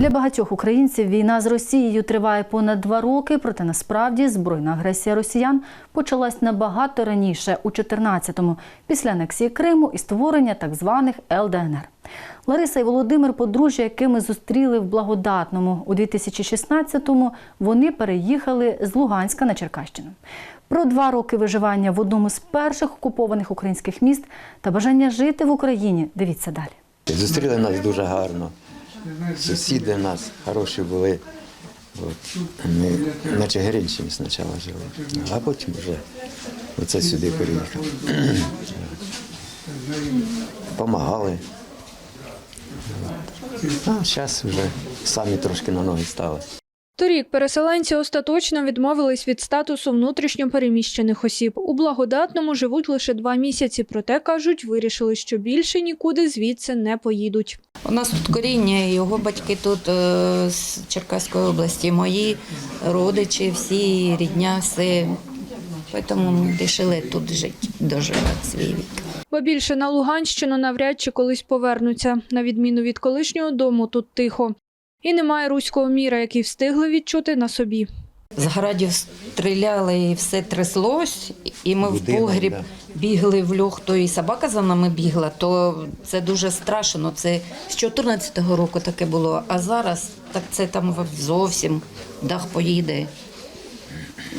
Для багатьох українців війна з Росією триває понад два роки, проте насправді збройна агресія росіян почалась набагато раніше, у 14-му, після анексії Криму і створення так званих ЛДНР. Лариса і Володимир, подружжя, яке ми зустріли в Благодатному. У 2016-му вони переїхали з Луганська на Черкащину. Про два роки виживання в одному з перших окупованих українських міст та бажання жити в Україні. Дивіться далі. Зустріли нас дуже гарно. Сусіди у нас хороші були. От. Ми на Чигиринщині спочатку жили, а потім вже оце сюди переїхали. Помагали. А зараз вже самі трошки на ноги стали. Торік переселенці остаточно відмовились від статусу внутрішньо переміщених осіб. У благодатному живуть лише два місяці, проте кажуть, вирішили, що більше нікуди звідси не поїдуть. У нас тут коріння, його батьки тут е, з Черкаської області, мої родичі, всі рідня, все. Тому ми вирішили тут жити, доживати свій вік. Бо більше на Луганщину навряд чи колись повернуться. На відміну від колишнього дому, тут тихо. І немає руського міра, який встигли відчути на собі. З градів стріляли і все тряслось, і ми в погріб да. бігли в льох, то і собака за нами бігла, то це дуже страшно. Це з 14-го року таке було, а зараз так це там зовсім дах поїде.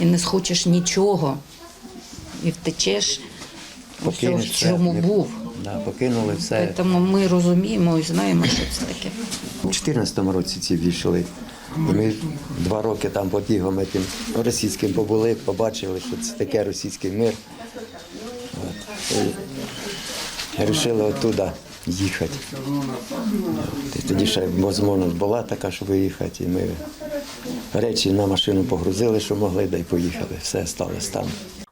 І не схочеш нічого, і втечеш у всього, в чому не- був. Да, покинули все. Тому ми розуміємо і знаємо, що це таке. У 14-му році ці війшли. І ми два роки там по бігом тим російським побули, побачили, що це таке російський мир. От. І вирішили оттуда їхати. І тоді ще можливість була така, щоб виїхати. І ми речі на машину погрузили, що могли, да й поїхали. Все сталося там.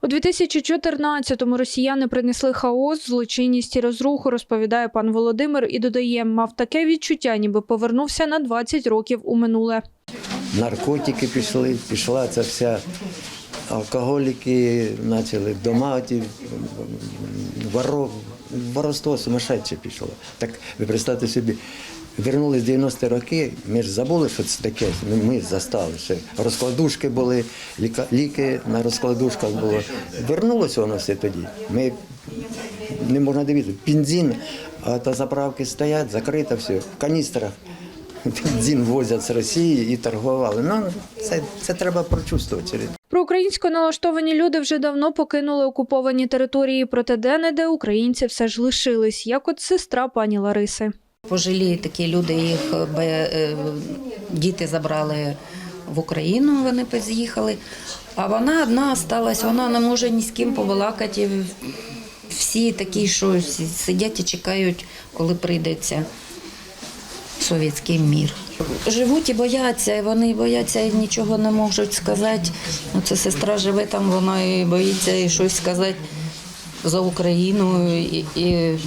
У 2014-му росіяни принесли хаос, злочинність і розруху, розповідає пан Володимир і додає, мав таке відчуття, ніби повернувся на 20 років у минуле. наркотики пішли, пішла ця вся алкоголіки, почали дома ті воро, воровство сумасшедше пішло. Так ви представте собі, вернулись 90-ті роки, ми ж забули, що це таке. Ми, застали ще. Розкладушки були, ліки на розкладушках було. Вернулося воно все тоді. Ми не можна дивитися. Бензин, та заправки стоять, закрито все, в каністрах. Бензин возять з Росії і торгували. Ну, це, це треба прочувствувати. Проукраїнсько налаштовані люди вже давно покинули окуповані території, проте де-не-де українці все ж лишились, як от сестра пані Лариси. Пожилі такі люди, їх е, діти забрали в Україну, вони поз'їхали. А вона одна осталась, вона не може ні з ким побалакати. Всі такі, що сидять і чекають, коли прийдеться совєтський мір. Живуть і бояться, вони бояться і нічого не можуть сказати. Оце сестра живе там, вона і боїться і щось сказати за Україну. І, і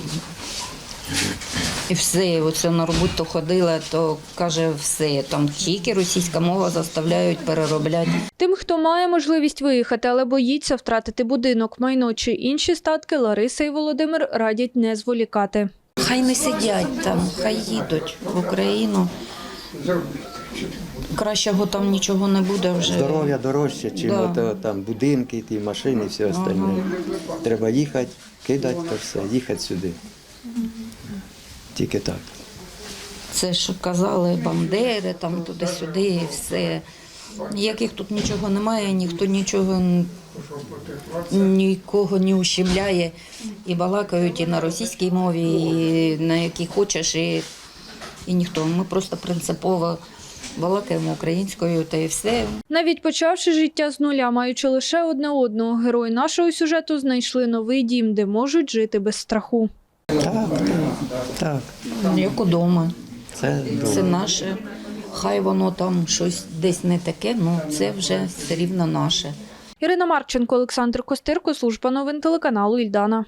і все, оце на роботу ходила, то каже все. Там тільки російська мова заставляють переробляти. Тим, хто має можливість виїхати, але боїться втратити будинок, майно чи інші статки, Лариса і Володимир радять не зволікати. Хай не сидять там, хай їдуть в Україну. Кращого там нічого не буде вже. Здоров'я дорожче, чим Да. ото, там будинки, ті машини все остальне. Треба їхати, кидати то все, їхати сюди. Тільки так. Це ж казали бандери, там туди-сюди, і все. Ніяких тут нічого немає, ніхто нічого нікого не ущемляє. І балакають і на російській мові, і на якій хочеш, і, і ніхто. Ми просто принципово балакаємо українською та і все. Навіть почавши життя з нуля, маючи лише одне одного, герої нашого сюжету знайшли новий дім, де можуть жити без страху. Так, так. Як удома. Це Це наше. Хай воно там щось десь не таке, ну це вже все рівно наше. Ірина Марченко, Олександр Костирко, служба новин телеканалу Ільдана.